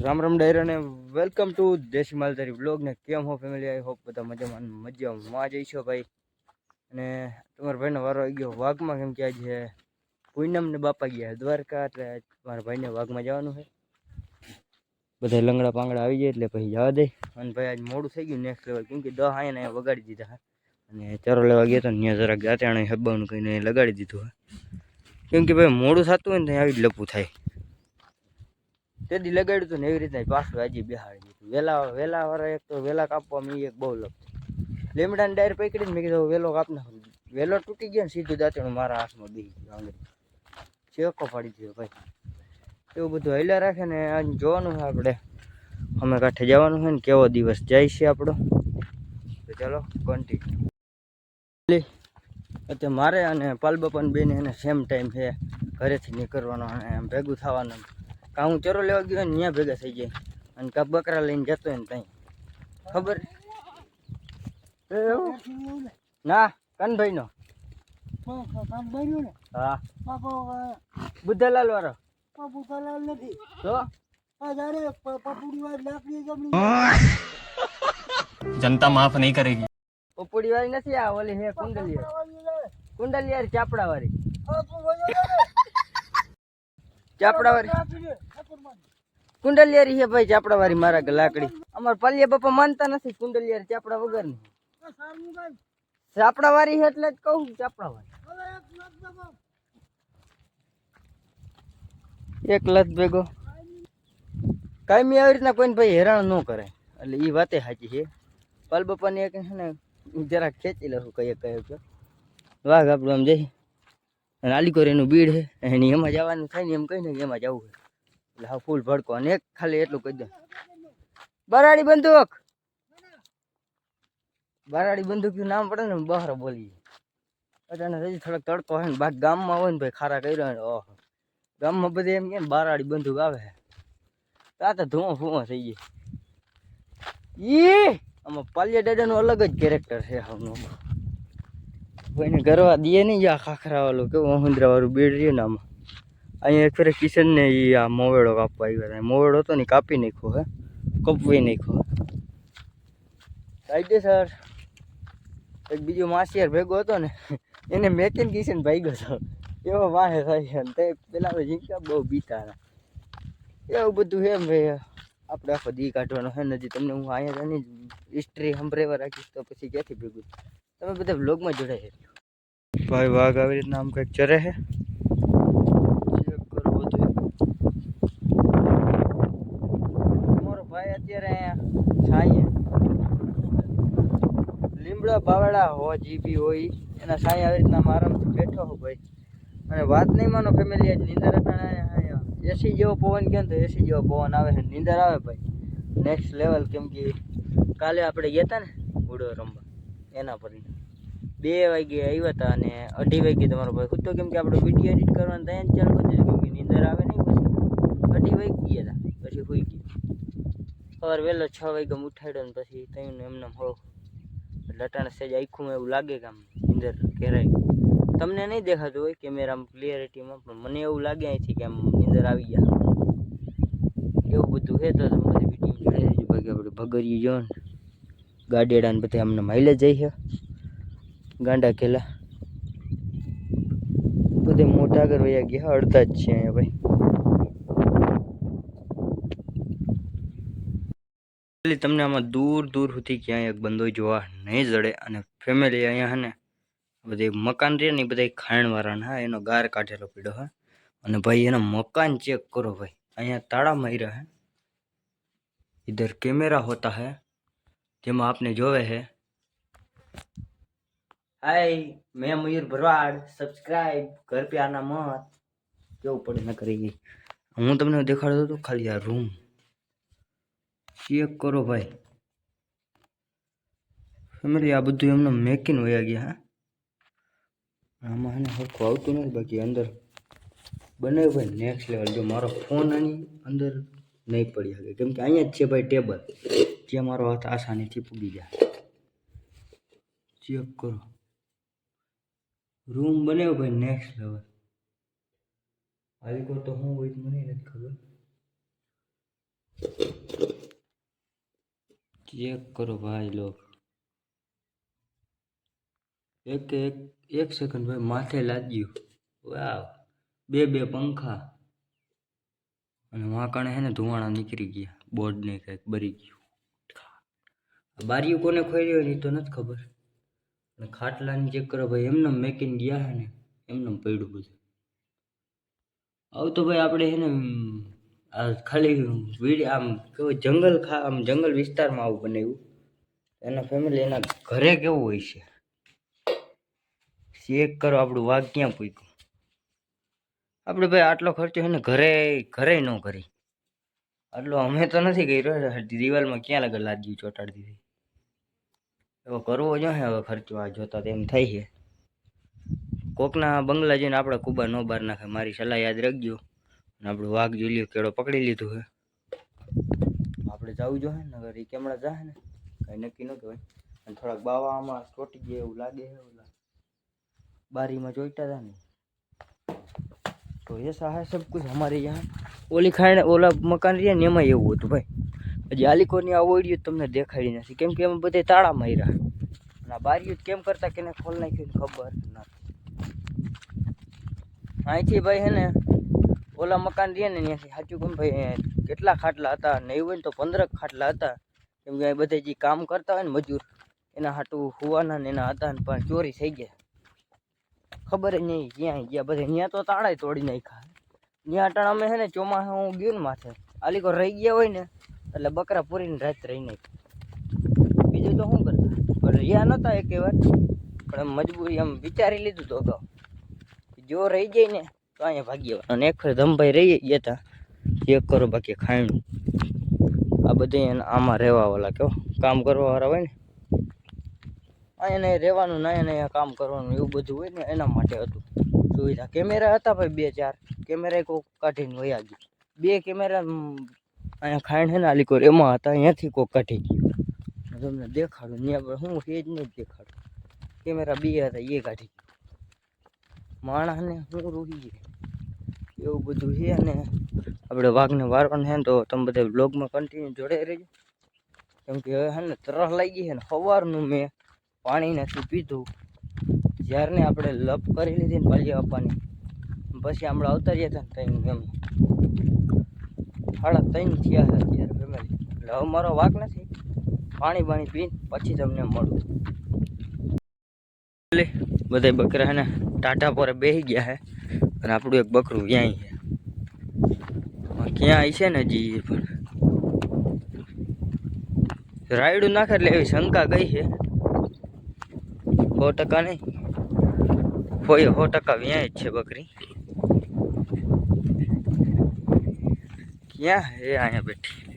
રામ રામ ડાયરા અને welcome to દેશી માલધારી blog ને કેમ હો ફેમિલી આઈ હોપ બધા મજામાં મજામાં જઈ છો ભાઈ. અને તમારા ભાઈનો વારો આવી ગયો વાઘમાં, કેમ કે આજે પૂનમ ને બાપા ગયા દ્વારકા, એટલે મારા ભાઈને વાઘમાં જવાનું છે. બધા લંગડા પાંગડા આવી જાય એટલે પછી જવા દે. અને ભાઈ આજ મોડું થઈ ગયું નેક્સ્ટ લેવલ કેમ કે દહ આયા ને વગાડી દીધા અને ચારો લેવા ગયા હતા ત્યાં જરાક જાતે હબ્બાનું કહીને લગાડી દીધું કેમ કે ભાઈ મોડું થતું હોય ને ત્યાં આવી જ લપું થાય. તેદી લગાડ્યું હતું ને એવી રીતના પાછું હજી બિહાડી દીધું. વહેલા વહેલા વાળા એક તો વહેલા કાપવામાં એ એક બહુ લપ લીમડાને ડાયર પકડીને મેં કીધું વહેલો કાપ નાખું વેલો તૂટી ગયો ને સીધું દાંતણું મારા હાથમાં બી ગયું ચેકો પાડી દીધો ભાઈ. એવું બધું હૈલા રાખે ને આજ જોવાનું છે આપણે અમે કાંઠે જવાનું છે ને કેવો દિવસ જાય છે આપણો તો ચાલો કન્ટિન્યુ અત્યારે મારે અને પાલબપન બેને એને સેમ ટાઈમ છે. ઘરેથી નીકળવાનો અને એમ ભેગું થવાનું. કા હું ચરો લેવા ગયો ને ત્યાં ભેગા થઈ જાય અને કા બકરા લઈને જતો હોય ને ત્યાં ખબર? ના કનભાઈ નો હા. બુદ્ધાલાલ વાળો જનતા માફ નહીં કરેગી. પપુડી વાળી નથી આ ઓલી હે કુંડલિયા કુંડલિયા ચાપડા વાળી ચાપડા વાળી કુંડલિયારી છે ભાઈ ચાપડા વાળી મારા લાકડી. અમાર પલ્યા બાપા માનતા નથી કુંડલિયારી ચાપડા વગરની ચાપડા છે એટલે જ કહું ચાપડા વાળી એક લત ભેગો. કાયમી આવી રીતના કોઈને ભાઈ હેરાન ન કરે. એટલે એ વાતે સાચી છે. પલ બાપાની એક છે ને જરાક ખેંચી લઉં કહીએ કહે કે વાઘ આપણું આમ જઈ. એનું બીડ છે. એની એમાં જવાનું થાય ને એમ કહીને એમાં જવું છે. એટલે હા, ફૂલ ભડકો. અને ખાલી એટલું કહી દે બરાડી બંદૂક. બરાડી બંદૂકનું નામ પડે ને બહાર બોલીએ અચાનક હજી થોડોક તડકો હોય ને બાકી ગામમાં હોય ને ભાઈ ખારા કર્યો ને ઓહો. ગામમાં બધે એમ કે બારાડી બંદૂક આવે તા તો ધુઓ ફુઓ થઈ ગઈ ઈ આમાં પાલિયા દાદાનું અલગ જ કેરેક્ટર છે હમનું કોઈને ગરવા દે નહીં આ ખાખરા વાળું કેવું મહિન્દ્રા વાળું બેડ રહ્યું ને આમાં. અહીંયા એક ફેરે કિશનને એ આ મોવેડો કાપવા આવ્યો હતા. મોવેડો હતો ને કાપી નાખ્યો હે. કપવી નાખ્યો સર. એક બીજો માસિયાર ભેગો હતો ને, એને મેકીને કિશન ભાગ્યો હતો. એવો વાહે થાય તે પેલા જીંકા બહુ બીતા એવું બધું એમ ભાઈ. આપણે આખો દી કાઢવાનો છે. ને તમને હું અહીંયા એની હિસ્ટ્રી સંભળાવવા રાખીશ તો પછી ક્યાંથી ભેગું તમે બધા વ્લોગમાં રહેજો. ભાઈ વાઘ આવી રીતના આમ કંઈક ચરે છે? કરો ભાઈ અત્યારે છાંયે. લીમડા બાવડા હો જીબી હોય. એના છાંયે આવી રીતના આરામથી બેઠો હો ભાઈ. અને વાત નહીં માનો ફેમિલી આજ નીંદર અટાણે એસી જેવો પવન ને તો એસી જેવો પવન આવે છે, નીંદર આવે ભાઈ. નેક્સ્ટ લેવલ કેમ કે કાલે આપણે ગયા હતા ને ઘોડો રમવા, એના પર બે વાગે આવ્યા હતા અને અઢી વાગે તમારો ભાઈ ખુદ તો કેમ કે આપણે વીડિયો એડિટ કરવાનું ત્યાં ચાલુ કરી દીધું, કેમ કે નીંદર આવે નહીં પછી. અઢી વાગે ગયા હતા પછી સુઈ ગયા. સવાર વહેલો છ વાગે ઉઠાડ્યો ને પછી ત્યાં એમને હો એટલે અટાણે સહેજ આખું એવું લાગે કે આમ નીંદર ઘેરાય તમને નહીં દેખાતું હોય કેમેરામાં ક્લિયરિટીમાં, પણ મને એવું લાગે અહીંથી કે આમ નીંદર આવી ગયા. એવું બધું છે તો તમારી વીડિયો જોઈ લેજો. બાકી આપણે ભગરિયું જો ને. ગાડેડા ને બધા અમને માઇલેજ જઈ છે. ગાંડા કેલા બધે મોટા આગળ વયા ગયા, અડધા જ છે અહીંયા ભાઈ. તમને આમાં દૂર દૂર સુધી ક્યાંય એક બંદો જોવા નહીં જડે અને ફેમિલી અહીંયા હે ને બધી મકાન રહે ને એ બધા ખાણવાળાના હા એનો ગાર કાઢેલો પીડ્યો હે અને ભાઈ એના મકાન ચેક કરો ભાઈ અહીંયા તાળા માર્યા હે इधर कैमरा होता है જેમાં આપને જોવે છે હાય મેં મયુર ભરવાડ સબસ્ક્રાઇબ ઘર पे आना मत કેવું પડે ન કરી હું તમને દેખાડતો હતો ખાલી આ રૂમ ચેક કરો ભાઈ ફેમિલી આ બધું એમને મેકીને વયા ગયા હા આમાં એને સરખું આવતું નથી, બાકી અંદર બનાવ્યું ભાઈ નેક્સ્ટ લેવલ જો મારો ફોન આની અંદર નહીં પડી શકે. કેમ કે અહીંયા જ છે ભાઈ ટેબલ જે મારો હાથ આસાનીથી પૂગી જાય ચેક કરો. રૂમ બનાવ્યો ભાઈ નેક્સ્ટ લેવલ આલિકો તો હું હોય મને નથી ખબર. ચેક કરો ભાઈ લોગ એક એક એક સેકન્ડ ભાઈ, માથે લાગ્યું. વાવ બે બે પંખા. અને વાંકણે હે ને ધુવાણા નીકળી ગયા. બોર્ડ ને કંઈક બરી ગયું. બારીઓ કોને ખોઈ હોય ને એ તો નથી ખબર. અને ખાટલાની ચેક કરો ભાઈ, એમને મેકીને ગયા હે ને, એમને પડ્યું બધું. આવું તો ભાઈ આપણે છે ને આ ખાલી વીડ, આમ કેવું જંગલ ખા, આમ જંગલ વિસ્તારમાં આવું બનાવ્યું. એના ફેમિલી એના ઘરે કેવું હોય છે? ચેક કરો આપણું વાઘ ક્યાં પૂક્યું આપણે ભાઈ આટલો ખર્ચો છે ને ઘરે ઘરે ન કરી. આટલો અમે તો નથી કર્યો દિવાલમાં ક્યાં લગર લાગ્યું ચોટાડી દીધી. એવો કરવો જો હવે ખર્ચો, આ જોતા તેમ થાય છે. કોકના બંગલા જઈને આપણે કુબા નો બાર નાખે, મારી સલાહ યાદ રાખજો. અને આપણું વાઘ જોઈ કેળો પકડી લીધું છે આપણે જવું જોઈએ ને અગર એ કેમડા જાય ને, કંઈ નક્કી ન કહેવાય. અને થોડાક બાવામાં ચોટી ગયા એવું લાગે છે ઓલા બારીમાં જોઈતા હતા ને તો ऐसा है सब कुछ हमारे यहाँ ઓલી ખાઈને ઓલા મકાન રહ્યા ને એમાં એવું હતું ભાઈ હજી આલિકોની આ ઓડિયો તમને દેખાડી નથી કેમ કે એમાં બધે તાળા માર્યા અને આ બારીઓ કેમ કરતા કેને ખોલ નાખ્યું ને ખબર નથી અહીંથી ભાઈ હે ને ઓલા મકાન રહ્યા ને ત્યાંથી સાચું કેમ ભાઈ કેટલા ખાટલા હતા નહીં હોય ને તો પંદરક ખાટલા હતા કેમ કે અહીં બધે જે કામ કરતા હોય ને મજૂર એના હાટું હુવાના ને એના હતા ને પણ ચોરી થઈ ગયા ખબર જ નહીં ક્યાં ગયા. બધા ત્યાં તો તાળા તોડી નાખ્યા. ત્યાં અટાણા અમે છે ને ચોમાસા હું ગયું ને માથે. આલીકો રહી ગયા હોય ને, એટલે બકરા પૂરીને રાત રહી નાખી. બીજું તો શું કરતા? રહ્યા નહોતા એક વાર પણ એમ મજબૂરી એમ વિચારી લીધું તો અગાઉ. જો રહી જાય ને, તો અહીંયા ભાગી અને એક ફેર ધમભાઈ રહી ગયા હતા ચેક કરો બાકી ખાયણું. આ બધે આમાં રહેવાવાળા કેવો કામ કરવાવાળા હોય ને. અહીંયા રહેવાનું ને અહીંયા કામ કરવાનું એવું બધું હોય ને એના માટે હતું. સુવિધા કેમેરા હતા ભાઈ બે ચાર. કેમેરા કોક કાઢીને વયા ગયું. બે કેમેરા અહીંયા ખાઈને ને આલી કોર, એમાં હતા, અહીંયાથી કોક કાઢી ગયું. તમને દેખાડું ત્યાં પણ હું એ જ નહીં દેખાડું. કેમેરા બે હતા, એ કાઢી ગયું. માણસને હું રૂહી જાય એવું બધું છે અને આપણે વાઘને વારવાનું છે ને તો તમે બધા બ્લોગમાં કન્ટિન્યુ જોડે રહેજો. કેમ કે હવે છે ને તરસ લાગી છે ને, સવારનું મેં પાણી નથી પીધું. જ્યારને આપણે લપ કરી લીધી ને પાલી આપવાની. પછી આવતા રહ્યા હતા ને ત્રણ એમ સાડા ત્રણ થયા છે અત્યારે ફેમિલી એટલે હવે મારો વાક નથી. પાણી પાણી પીને પછી તમને મળું. બધા બકરા હે ને ટાટા પર બેસી ગયા છે અને આપણું એક બકરું ક્યાંય છે. ક્યાંય ક્યાં છે ને હજી પણ? રાયડું નાખે એટલે એવી શંકા ગઈ છે. સો ટકા નહીં હોય સો ટકા વ્યાય જ છે બકરી ક્યાં હે અહીંયા બેઠી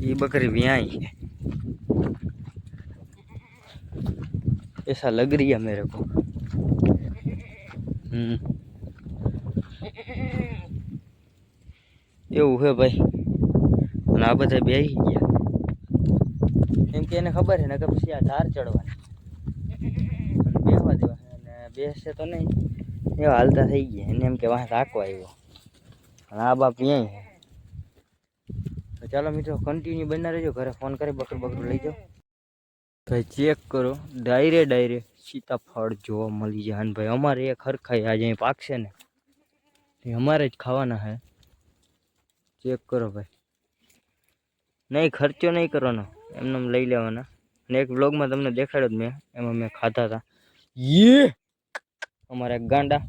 ये बकरी ब्याई है ऐसा लग रही है मेरे को हम्म એવું છે ભાઈ અને આ બધા બેસી ગયા એમ કે એને ખબર છે ને કે પછી આ ધાર ચડવાની. બેસવા દેવા. અને બેસશે તો નહીં. એવા હાલતા થઈ ગયા. એને એમ કે વાહ, રાખવા આવ્યો આ બાપ અહીંયા તો ચાલો મિત્રો કન્ટિન્યુ બના રહેજો. ઘરે ફોન કરી બકરું બકરું લઈ જાઓ. ભાઈ ચેક કરો. ડાયરે ડાયરે સીતાફળ જોવા મળી જાય. અને ભાઈ, અમારે એક હરખાઈ આજે અહીં પાકશે ને. એ અમારે જ ખાવાના હે ચેક કરો ભાઈ. નહીં, ખર્ચો નહીં કરવાનો. એમને એમ લઈ લેવાના. અને એક વ્લોગમાં તમને દેખાડ્યો જ મેં એમાં મેં ખાધા હતા. યે! અમારા ગાંડા.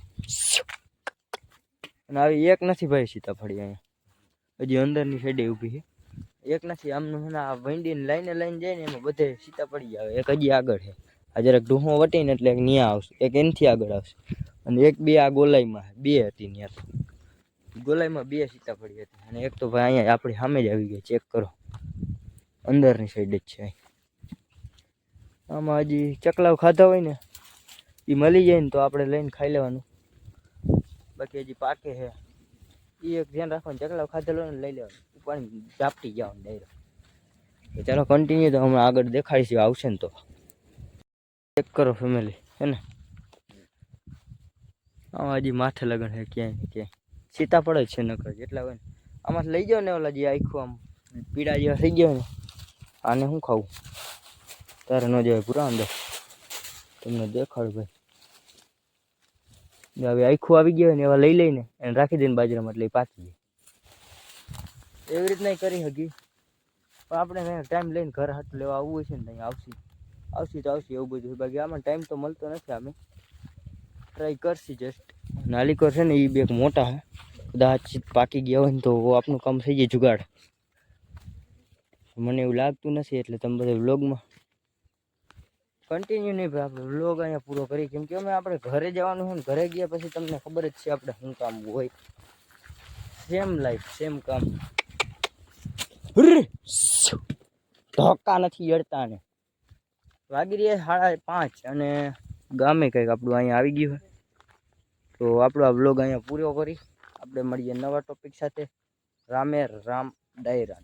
અને આવી એક નથી ભાઈ સીતાફળી અહીંયા. હજી અંદરની સાઈડે ઊભી છે. એક નથી આમનું આ વંડીને લાઈને લઈને જાય ને એમાં બધે સીતા પડી આવે. એક હજી આગળ છે. આ જરાક ઢૂંહો વટીને એટલે એક ન્યા આવશે. એક એનથી આગળ આવશે. અને એક બે આ ગોલાઈમાં બે હતી ત્યાં ગોલાઈમાં બે સીતા પડી હતી. અને એક તો ભાઈ અહીંયા આપણી સામે જ આવી ગઈ. ચેક કરો. અંદરની સાઈડ જ છે. આમાં હજી ચકલાવ ખાધા હોય ને એ મળી જાય ને તો આપણે લઈને ખાઈ લેવાનું. બાકી હજી પાકે છે. એ એક ધ્યાન રાખવાનું ચકલાવ ખાધેલો ને લઈ લેવાનું. પાણી ઝાપટી જવાનું ડાયરો ચાલો કન્ટિન્યુ તો હમણાં આગળ દેખાડીશું, આવશે ને તો. ચેક કરો ફેમિલી હે ને? આમાં હજી માથે લગન છે, ક્યાંય ને ક્યાંય. સીતાફળ જ છે નકર, જેટલા હોય ને. આમાંથી લઈ જાઓ ને ઓલા જે આખું આમ પીડા જેવા થઈ ગયા ને. આને શું ખાવું? તારે ન જવાય પૂરા અંદર. તમને દેખાડું ભાઈ. હવે આખું આવી ગયા ને એવા લઈ લઈને એને રાખી દઈને બાજરામાં એટલે પાકી જાય. એવી રીતના કરી શકી પણ આપણે ટાઈમ લઈને ઘર હાથ લેવા આવવું હોય છે ને ત્યાં આવશે. આવશે તો આવશે એવું બધું બાકી આમાં ટાઈમ તો મળતો નથી અમે ટ્રાય કરશી જસ્ટ નાલી કરશે ને એ બે મોટા કદાચ પાકી ગયા હોય ને તો આપણું કામ થઈ જાય જુગાડ. મને એવું લાગતું નથી, એટલે તમે બધા વ્લોગમાં કન્ટિન્યુ નહીં ભાઈ, આપણે વ્લોગ અહીંયા પૂરો કરી કેમ કે અમે આપણે ઘરે જવાનું હોય ને, ઘરે ગયા પછી તમને ખબર જ છે આપણે શું કામ હોય. સેમ લાઈફ સેમ કામ. ધોકા નથી અડતા ને. વાગી રહ્યા સાડા પાંચ અને ગામે કંઈક આપણું અહીંયા આવી ગયું હોય. તો આપણો આ વ્લોગ અહીંયા પૂરો કરી આપણે મળીએ નવા ટોપિક સાથે. રામે રામ ડાયરા